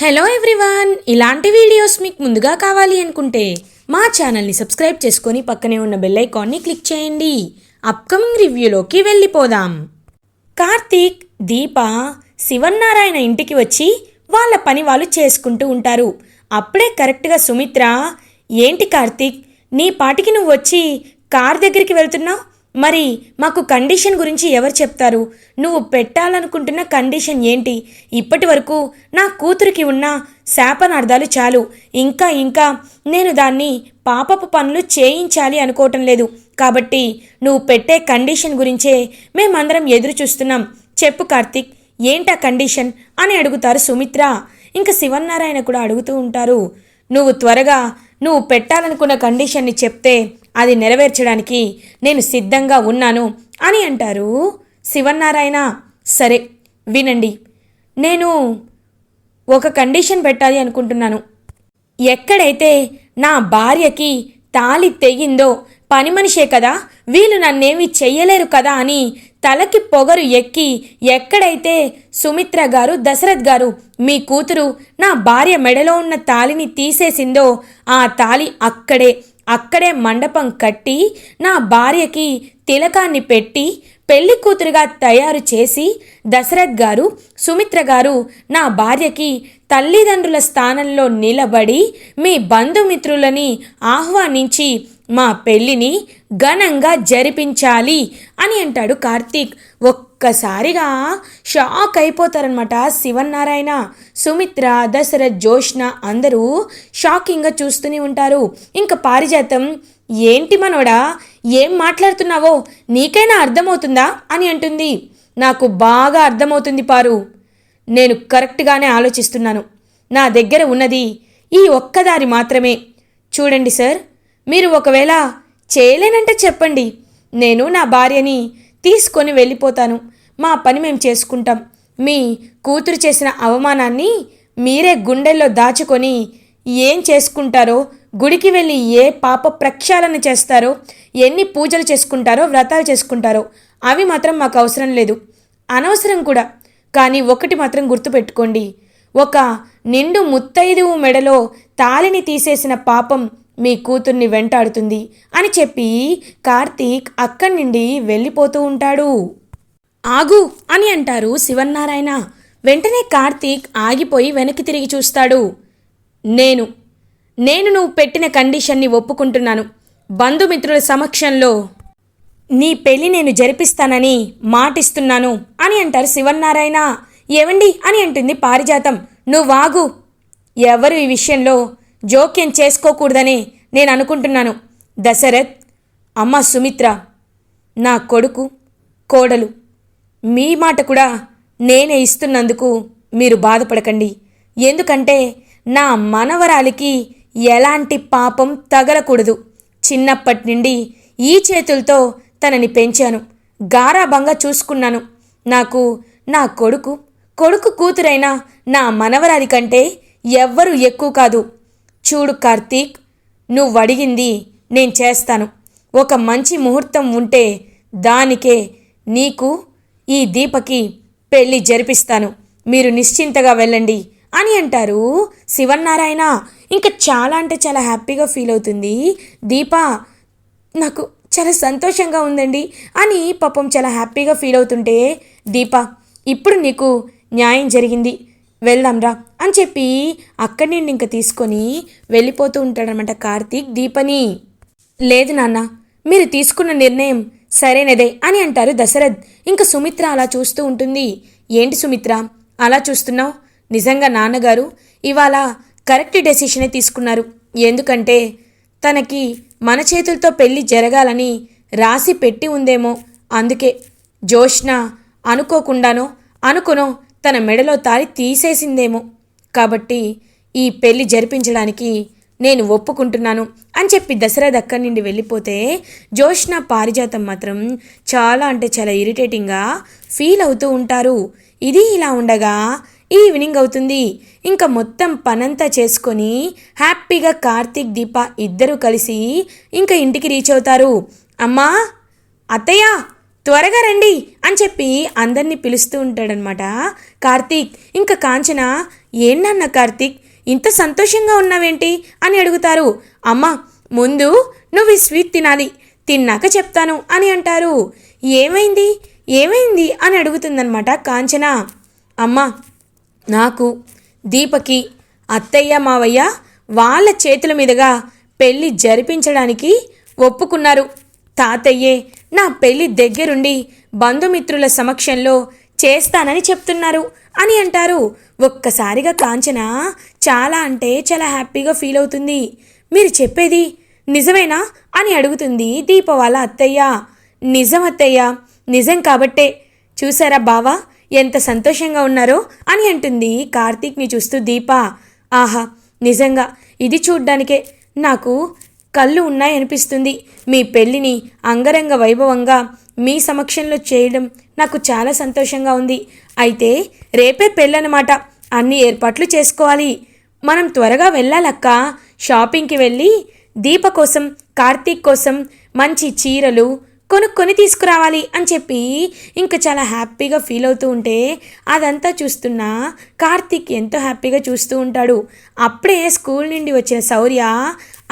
Hello everyone ఇలాంటి videos మీకు ముందుగా కావాలి అనుకుంటే మా ఛానల్ని సబ్స్క్రైబ్ చేసుకొని పక్కనే ఉన్న బెల్ ఐకాన్ని క్లిక్ చేయండి. అప్కమింగ్ రివ్యూలోకి వెళ్ళిపోదాం. కార్తీక్ దీప శివన్నారాయణ ఇంటికి వచ్చి వాళ్ళ పని వాళ్ళు చేసుకుంటూ ఉంటారు. అప్పుడే కరెక్ట్గా సుమిత్ర ఏంటి కార్తీక్ నీ పాటికి నువ్వు వచ్చి కార్ దగ్గరికి వెళ్తున్నావు? మరి మాకు కండిషన్ గురించి ఎవరు చెప్తారు? నువ్వు పెట్టాలనుకుంటున్న కండిషన్ ఏంటి? ఇప్పటి వరకు నా కూతురికి ఉన్న శాపనార్థాలు చాలు. ఇంకా ఇంకా నేను దాన్ని పాపపు పనులు చేయించాలి అనుకోవటం లేదు. కాబట్టి నువ్వు పెట్టే కండిషన్ గురించే మేమందరం ఎదురు చూస్తున్నాం చెప్పు కార్తీక్ ఏంటా కండిషన్? అని అడుగుతారు సుమిత్ర. ఇంకా శివన్నారాయణ కూడా అడుగుతూ ఉంటారు. నువ్వు త్వరగా నువ్వు పెట్టాలనుకున్న కండిషన్ని చెప్తే అది నెరవేర్చడానికి నేను సిద్ధంగా ఉన్నాను అని అంటారు శివన్నారాయణ. సరే వినండి. నేను ఒక కండిషన్ పెట్టాలి అనుకుంటున్నాను. ఎక్కడైతే నా భార్యకి తాలి తెగిందో పని మనిషే కదా వీళ్ళు నన్నేమి చెయ్యలేరు కదా అని తలకి పొగరు ఎక్కి ఎక్కడైతే సుమిత్ర గారు దశరథ్ గారు మీ కూతురు నా భార్య మెడలో ఉన్న తాలిని తీసేసిందో ఆ తాలి అక్కడే అక్కడే మండపం కట్టి నా భార్యకి తిలకాన్ని పెట్టి పెళ్ళి కూతురుగా తయారు చేసి దశరథ్ గారు సుమిత్ర గారు నా భార్యకి తల్లిదండ్రుల స్థానంలో నిలబడి మీ బంధుమిత్రులని ఆహ్వానించి మా పెళ్ళిని ఘనంగా జరిపించాలి అని అంటాడు కార్తీక్. ఒక్కసారిగా షాక్ అయిపోతారనమాట శివన్నారాయణ సుమిత్ర దశరథ్ జోష్న అందరూ షాకింగ్గా చూస్తూనే ఉంటారు. ఇంకా పారిజాతం ఏంటి మనోడా ఏం మాట్లాడుతున్నావో నీకైనా అర్థమవుతుందా? అని అంటుంది. నాకు బాగా అర్థమవుతుంది పారు. నేను కరెక్ట్గానే ఆలోచిస్తున్నాను. నా దగ్గర ఉన్నది ఈ ఒక్కదారి మాత్రమే. చూడండి సార్ మీరు ఒకవేళ చేయలేనంటే చెప్పండి. నేను నా భార్యని తీసుకొని వెళ్ళిపోతాను. మా పని మేము చేసుకుంటాం. మీ కూతురు చేసిన అవమానాన్ని మీరే గుండెల్లో దాచుకొని ఏం చేసుకుంటారో గుడికి వెళ్ళి ఏ పాప ప్రక్షాళన చేస్తారో ఎన్ని పూజలు చేసుకుంటారో వ్రతాలు చేసుకుంటారో అవి మాత్రం మాకు అవసరం లేదు. అనవసరం కూడా. కానీ ఒకటి మాత్రం గుర్తుపెట్టుకోండి. ఒక నిండు ముత్తైదువు మెడలో తాలిని తీసేసిన పాపం మీ కూతుర్ని వెంటాడుతుంది అని చెప్పి కార్తీక్ అక్కడి నుండి వెళ్ళిపోతూ ఉంటాడు. ఆగు అని అంటారు శివన్నారాయణ. వెంటనే కార్తీక్ ఆగిపోయి వెనక్కి తిరిగి చూస్తాడు. నేను నేను నువ్వు పెట్టిన కండిషన్ని ఒప్పుకుంటున్నాను. బంధుమిత్రుల సమక్షంలో నీ పెళ్ళి నేను జరిపిస్తానని మాటిస్తున్నాను అని అంటారు శివన్నారాయణ. ఏవండి అని అంటుంది పారిజాతం. నువ్వాగు ఎవరు ఈ విషయంలో జోక్యం చేసుకోకూడదని నేను అనుకుంటున్నాను. దశరథ్ అమ్మ సుమిత్ర నా కొడుకు కోడలు మీ మాట కూడా నేనే ఇస్తున్నందుకు మీరు బాధపడకండి. ఎందుకంటే నా మనవరాలికి ఎలాంటి పాపం తగలకూడదు. చిన్నప్పటి నుండి ఈ చేతులతో తనని పెంచాను. గారాభంగా చూసుకున్నాను. నాకు నా కొడుకు కొడుకు కూతురైన నా మనవరాలి కంటే ఎవ్వరూ ఎక్కువ కాదు. చూడు కార్తీక్ నువ్వు అడిగింది నేను చేస్తాను. ఒక మంచి ముహూర్తం ఉంటే దానికే నీకు ఈ దీపకి పెళ్ళి జరిపిస్తాను. మీరు నిశ్చింతగా వెళ్ళండి అని అంటారు శివన్నారాయణ. ఇంకా చాలా అంటే చాలా హ్యాపీగా ఫీల్ అవుతుంది. దీప నాకు చాలా సంతోషంగా ఉందండి అని పాపం చాలా హ్యాపీగా ఫీల్ అవుతుంటే దీప ఇప్పుడు నీకు న్యాయం జరిగింది. వెళ్దాంరా అని చెప్పి అక్కడి నుండి ఇంకా తీసుకొని వెళ్ళిపోతూ ఉంటాడనమాట కార్తీక్ దీపని. లేదు నాన్న మీరు తీసుకున్న నిర్ణయం సరైనదే అని అంటారు దశరథ్. ఇంకా సుమిత్ర అలా చూస్తూ ఉంటుంది. ఏంటి సుమిత్ర అలా చూస్తున్నావు? నిజంగా నాన్నగారు ఇవాళ కరెక్ట్ డెసిషనే తీసుకున్నారు. ఎందుకంటే తనకి మన చేతులతో పెళ్ళి జరగాలని రాసి పెట్టి ఉందేమో. అందుకే జోష్న అనుకోకుండానో అనుకునో తన మెడలో తాలి తీసేసిందేమో. కాబట్టి ఈ పెళ్ళి జరిపించడానికి నేను ఒప్పుకుంటున్నాను అని చెప్పి దసరా అక్కడి నుండి వెళ్ళిపోతే జోష్న పారిజాతం మాత్రం చాలా అంటే చాలా ఇరిటేటింగ్గా ఫీల్ అవుతూ ఉంటారు. ఇది ఇలా ఉండగా ఈవినింగ్ అవుతుంది. ఇంకా మొత్తం పనంతా చేసుకొని హ్యాపీగా కార్తీక్ దీప ఇద్దరూ కలిసి ఇంకా ఇంటికి రీచ్ అవుతారు. అమ్మా అత్తయ్య త్వరగా రండి అని చెప్పి అందరినీ పిలుస్తూ ఉంటాడనమాట కార్తీక్ ఇంకా కాంచన ఏంటన్న కార్తీక్? ఇంత సంతోషంగా ఉన్నావేంటి? అని అడుగుతారు. అమ్మ ముందు నువ్వు ఈ స్వీట్ తినాలి తిన్నాక చెప్తాను అని అంటారు. ఏమైంది? ఏమైంది? అని అడుగుతుందనమాట కాంచన. అమ్మ నాకు దీపకి అత్తయ్య మావయ్య వాళ్ళ చేతుల మీదుగా పెళ్ళి జరిపించడానికి ఒప్పుకున్నారు. తాతయ్యే నా పెళ్ళి దగ్గరుండి బంధుమిత్రుల సమక్షంలో చేస్తానని చెప్తున్నారు అని అంటారు. ఒక్కసారిగా కాంచన చాలా అంటే చాలా హ్యాపీగా ఫీల్ అవుతుంది. మీరు చెప్పేది నిజమేనా అని అడుగుతుంది దీప వాళ్ళ అత్తయ్య. నిజం అత్తయ్య నిజం కాబట్టే. చూసారా బావా ఎంత సంతోషంగా ఉన్నారో అని అంటుంది కార్తీక్ని చూస్తూ దీప. ఆహా నిజంగా ఇది చూడ్డానికే. నాకు కళ్ళు ఉన్నాయనిపిస్తుంది. మీ పెళ్ళిని అంగరంగ వైభవంగా మీ సమక్షంలో చేయడం నాకు చాలా సంతోషంగా ఉంది. అయితే రేపే పెళ్ళనమాట. అన్ని ఏర్పాట్లు చేసుకోవాలి. మనం త్వరగా వెళ్ళాలక్క. షాపింగ్కి వెళ్ళి దీప కోసం కార్తీక్ కోసం మంచి చీరలు కొనుక్కొని తీసుకురావాలి అని చెప్పి ఇంకా చాలా హ్యాపీగా ఫీల్ అవుతూ ఉంటే అదంతా చూస్తున్న కార్తీక్ ఎంతో హ్యాపీగా చూస్తూ ఉంటాడు. అప్పుడే స్కూల్ నుండి వచ్చిన శౌర్య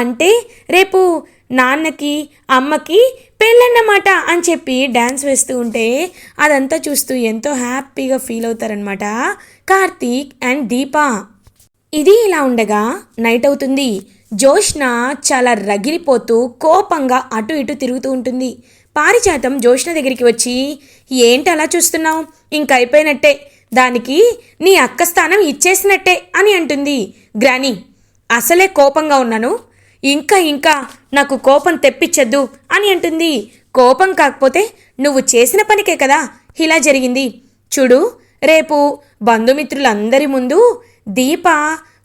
అంటే రేపు నాన్నకి అమ్మకి పెళ్ళన్నమాట అని చెప్పి డ్యాన్స్ వేస్తూ ఉంటే అదంతా చూస్తూ ఎంతో హ్యాపీగా ఫీల్ అవుతారనమాట కార్తీక్ అండ్ దీపా. ఇది ఇలా ఉండగా నైట్ అవుతుంది. జోష్న చాలా రగిలిపోతూ కోపంగా అటు ఇటు తిరుగుతూ ఉంటుంది. పారిజాతం జోష్న దగ్గరికి వచ్చి ఏంటి అలా చూస్తున్నావు? ఇంక అయిపోయినట్టే దానికి నీ అక్క స్థానం ఇచ్చేసినట్టే అని అంటుంది. గ్రాని అసలే కోపంగా ఉన్నాను. ఇంకా ఇంకా నాకు కోపం తెప్పించద్దు అని అంటుంది. కోపం కాకపోతే నువ్వు చేసిన పనికే కదా ఇలా జరిగింది. చూడు రేపు బంధుమిత్రులందరి ముందు దీప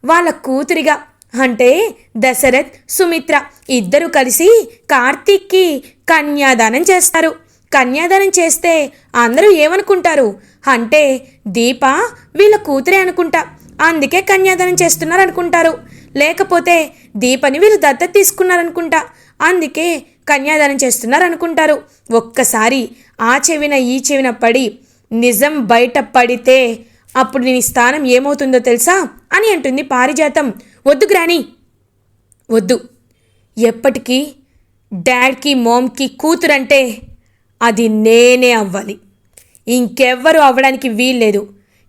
వాళ్ళ కూతురిగా అంటే దశరథ్ సుమిత్ర ఇద్దరు కలిసి కార్తీక్కి కన్యాదానం చేస్తారు. కన్యాదానం చేస్తే అందరూ ఏమనుకుంటారు? అంటే దీప వీళ్ళ కూతురే అనుకుంటా. అందుకే కన్యాదానం చేస్తున్నారు అనుకుంటారు లేకపోతే దీపని వీరు దత్తత తీసుకున్నారనుకుంటా. అందుకే కన్యాదానం చేస్తున్నారు అనుకుంటారు ఒక్కసారి ఆ చెవిన ఈ చెవిన పడి నిజం బయట పడితే అప్పుడు నీ స్థానం ఏమవుతుందో తెలుసా? అని అంటుంది పారిజాతం. వద్దు గ్రాని. వద్దు. ఎప్పటికీ డాడ్కి మోమ్కి కూతురంటే అది నేనే అవ్వాలి. ఇంకెవ్వరూ అవ్వడానికి వీల్లేదు.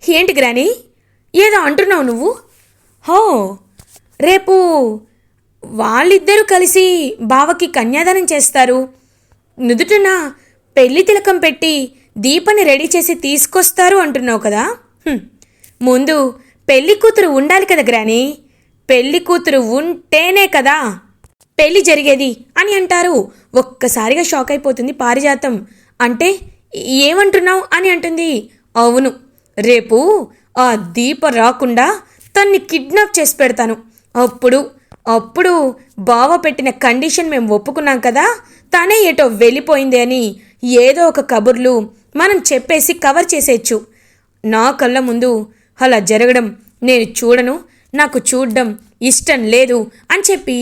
ఏంటి గ్రాని? ఏదో అంటున్నావు నువ్వు? హో రేపు వాళ్ళిద్దరూ కలిసి బావకి కన్యాదానం చేస్తారు. నుదుటిన పెళ్ళి తిలకం పెట్టి దీపని రెడీ చేసి తీసుకొస్తారు అంటున్నావు కదా? ముందు పెళ్ళి కూతురు ఉండాలి కదా గ్రాని? పెళ్ళి కూతురు ఉంటేనే కదా పెళ్ళి జరిగేది అని అంటారు. ఒక్కసారిగా షాక్ అయిపోతుంది పారిజాతం. అంటే ఏమంటున్నావు అని అంటుంది. అవును రేపు ఆ దీప రాకుండా తన్ని కిడ్నాప్ చేసి పెడతాను. అప్పుడు అప్పుడు బావ పెట్టిన కండిషన్ మేము ఒప్పుకున్నాం కదా తనే ఏటో వెళ్ళిపోయింది అని ఏదో ఒక కబుర్లు మనం చెప్పేసి కవర్ చేసేయచ్చు నా కళ్ళ ముందు అలా జరగడం నేను చూడను నాకు చూడడం ఇష్టం లేదు అని చెప్పి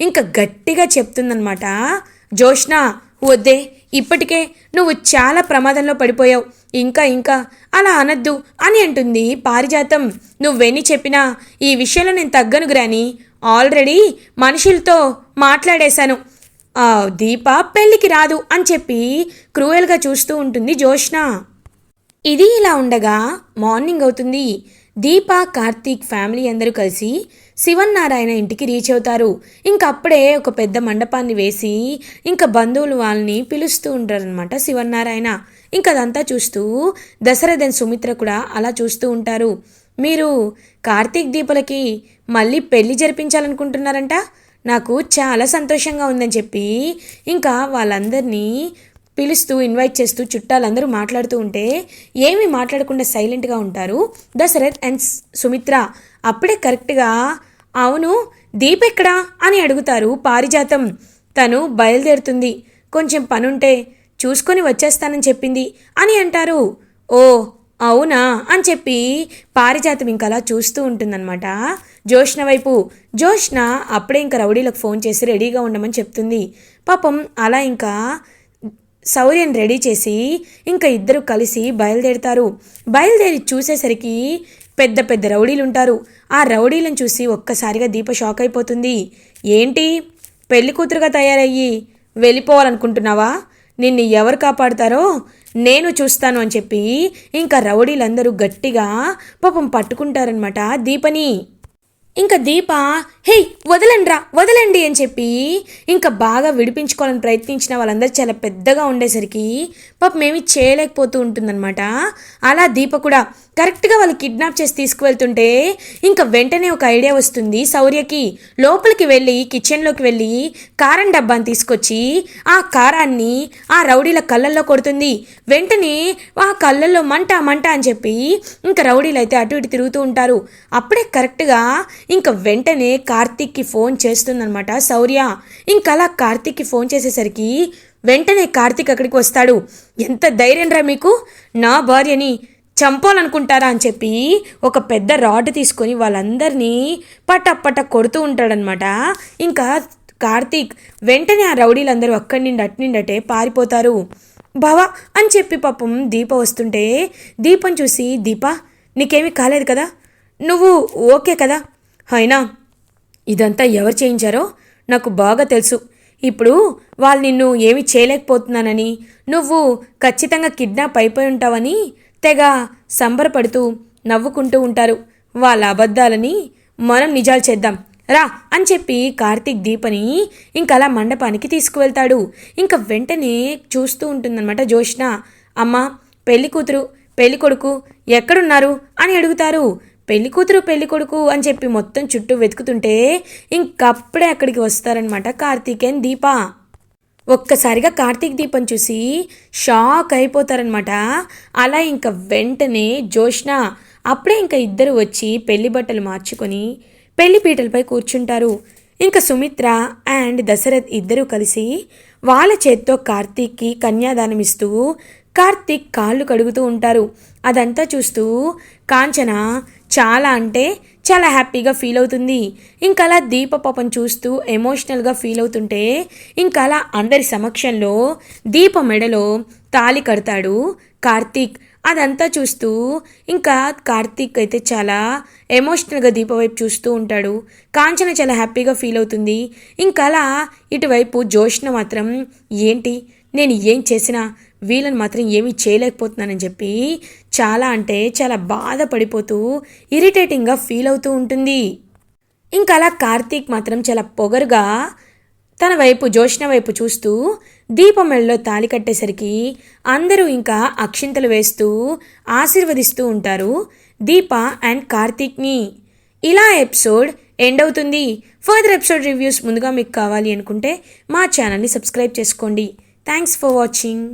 ఇంకా గట్టిగా చెప్తుందనమాట జోష్నా వద్దే ఇప్పటికే నువ్వు చాలా ప్రమాదంలో పడిపోయావు. ఇంకా ఇంకా. అలా అనద్దు అని అంటుంది పారిజాతం. నువ్వెన్ని చెప్పినా ఈ విషయంలో నేను తగ్గను గ్రాని ఆల్రెడీ మనుషులతో మాట్లాడేశాను. దీప పెళ్ళికి రాదు అని చెప్పి క్రూయల్గా చూస్తూ ఉంటుంది జోష్న ఇది ఇలా ఉండగా మార్నింగ్ అవుతుంది. దీప కార్తీక్ ఫ్యామిలీ అందరూ కలిసి శివన్నారాయణ ఇంటికి రీచ్ అవుతారు. ఇంకప్పుడే ఒక పెద్ద మండపాన్ని వేసి ఇంకా బంధువులు వాళ్ళని పిలుస్తూ ఉంటారనమాట శివన్నారాయణ. ఇంకా అదంతా చూస్తూ దశరథన్ సుమిత్ర కూడా అలా చూస్తూ ఉంటారు. మీరు కార్తీక్ దీపలకి మళ్ళీ పెళ్ళి జరిపించాలనుకుంటున్నారంట? నాకు చాలా సంతోషంగా ఉందని చెప్పి ఇంకా వాళ్ళందరినీ పిలుస్తూ ఇన్వైట్ చేస్తూ చుట్టాలందరూ మాట్లాడుతూ ఉంటే ఏమీ మాట్లాడకుండా సైలెంట్గా ఉంటారు దశరథ్ అండ్ సుమిత్ర. అప్పుడే కరెక్ట్గా అవును దీప్ ఎక్కడా? అని అడుగుతారు పారిజాతం. తను బయలుదేరుతుంది. కొంచెం పనుంటే చూసుకొని వచ్చేస్తానని చెప్పింది. అని అంటారు. ఓ అవునా? అని చెప్పి పారిజాతం ఇంకా అలా చూస్తూ ఉంటుందన్నమాట. జోష్న వైపు. జోష్న అప్పుడే ఇంకా రౌడీలకు ఫోన్ చేసి రెడీగా ఉండమని చెప్తుంది. పాపం అలా ఇంకా శౌర్యని రెడీ చేసి ఇంకా ఇద్దరు కలిసి బయలుదేరుతారు. బయలుదేరి చూసేసరికి పెద్ద పెద్ద రౌడీలు ఉంటారు ఆ రౌడీలను చూసి ఒక్కసారిగా దీప షాక్ అయిపోతుంది ఏంటి? పెళ్ళి కూతురుగా తయారయ్యి. వెళ్ళిపోవాలనుకుంటున్నావా? నిన్ను ఎవరు కాపాడుతారో నేను చూస్తాను అని చెప్పి ఇంకా రౌడీలందరూ గట్టిగా పాపం పట్టుకుంటారనమాట దీపని. ఇంకా దీప హే వదలండ్రా వదలండి అని చెప్పి ఇంకా బాగా విడిపించుకోవాలని ప్రయత్నించిన వాళ్ళందరూ చాలా పెద్దగా ఉండేసరికి పాపం మేమి చేయలేకపోతూ ఉంటుందన్నమాట. అలా దీప కూడా కరెక్ట్గా వాళ్ళు కిడ్నాప్ చేసి తీసుకువెళ్తుంటే ఇంకా వెంటనే ఒక ఐడియా వస్తుంది శౌర్యకి లోపలికి వెళ్ళి కిచెన్లోకి వెళ్ళి కారం డబ్బాని తీసుకొచ్చి ఆ కారాన్ని ఆ రౌడీల కళ్ళల్లో కొడుతుంది. వెంటనే ఆ కళ్ళల్లో మంట మంట అని చెప్పి ఇంకా రౌడీలు అయితే అటు ఇటు తిరుగుతూ ఉంటారు. అప్పుడే కరెక్ట్గా ఇంకా వెంటనే కార్తీక్కి ఫోన్ చేస్తుందనమాట శౌర్య ఇంకా అలా కార్తీక్కి ఫోన్ చేసేసరికి వెంటనే కార్తీక్ అక్కడికి వస్తాడు. ఎంత ధైర్యం రా మీకు? నా భార్యని చంపాలనుకుంటారా? అని చెప్పి ఒక పెద్ద రాడ్ తీసుకొని వాళ్ళందరినీ పటపట కొడుతూ ఉంటాడనమాట ఇంకా కార్తీక్ వెంటనే ఆ రౌడీలందరూ అక్కడి నుండి అటు నుండి అటే పారిపోతారు. బావా అని చెప్పి పాపం దీప వస్తుంటే దీపం చూసి దీప నీకేమీ కాలేదు కదా? నువ్వు ఓకే కదా? అయినా ఇదంతా ఎవరు చేయించారో నాకు బాగా తెలుసు. ఇప్పుడు వాళ్ళు నిన్ను ఏమి చేయలేకపోతున్నానని నువ్వు ఖచ్చితంగా కిడ్నాప్ అయిపోయి ఉంటావని తెగ సంబరపడుతూ నవ్వుకుంటూ ఉంటారు. వాళ్ళ అబద్ధాలని మనం నిజాలు చేద్దాం. రా అని చెప్పి కార్తీక్ దీపని ఇంక అలా మండపానికి తీసుకువెళ్తాడు. ఇంకా వెంటనే చూస్తూ ఉంటుందన్నమాట జోష్న అమ్మ పెళ్ళి కూతురు పెళ్ళి కొడుకు ఎక్కడున్నారు అని అడుగుతారు. పెళ్ళి కూతురు పెళ్ళి కొడుకు అని చెప్పి మొత్తం చుట్టూ వెతుకుతుంటే ఇంకప్పుడే అక్కడికి వస్తారనమాట కార్తీక్ అండ్ దీప. ఒక్కసారిగా కార్తీక్ దీపం చూసి షాక్ అయిపోతారనమాట అలా ఇంకా వెంటనే జోష్న అప్పుడే ఇంకా ఇద్దరు వచ్చి పెళ్ళి బట్టలు మార్చుకొని పెళ్ళి పీటలపై కూర్చుంటారు. ఇంకా సుమిత్ర అండ్ దశరథ్ ఇద్దరూ కలిసి వాళ్ళ చేత్తో కార్తీక్కి కన్యాదానం ఇస్తూ కార్తీక్ కాళ్ళు కడుగుతూ ఉంటారు. అదంతా చూస్తూ కాంచన చాలా అంటే చాలా హ్యాపీగా ఫీల్ అవుతుంది. ఇంకా అలా దీప పాపం చూస్తూ ఎమోషనల్గా ఫీల్ అవుతుంటే ఇంకా అలా అందరి సమక్షంలో దీప మెడలో తాలి కడతాడు కార్తీక్. అదంతా చూస్తూ ఇంకా కార్తీక్ అయితే చాలా ఎమోషనల్గా దీప వైపు చూస్తూ ఉంటాడు. కాంచన చాలా హ్యాపీగా ఫీల్ అవుతుంది. ఇంకా అలా ఇటువైపు జోష్న మాత్రం ఏంటి? నేను ఏం చేసినా? వీళ్ళని మాత్రం ఏమీ చేయలేకపోతున్నానని చెప్పి చాలా అంటే చాలా బాధపడిపోతూ ఇరిటేటింగ్గా ఫీల్ అవుతూ ఉంటుంది. ఇంకా అలా కార్తీక్ మాత్రం చాలా పొగరుగా తన వైపు జోష్న వైపు చూస్తూ దీపమెళ్ళలో తాలి కట్టేసరికి అందరూ ఇంకా అక్షింతలు వేస్తూ ఆశీర్వదిస్తూ ఉంటారు దీప అండ్ కార్తీక్ని. ఇలా ఎపిసోడ్ ఎండ్ అవుతుంది. ఫర్దర్ ఎపిసోడ్ రివ్యూస్ ముందుగా మీకు కావాలి అనుకుంటే మా ఛానల్ని సబ్స్క్రైబ్ చేసుకోండి. Thanks for watching.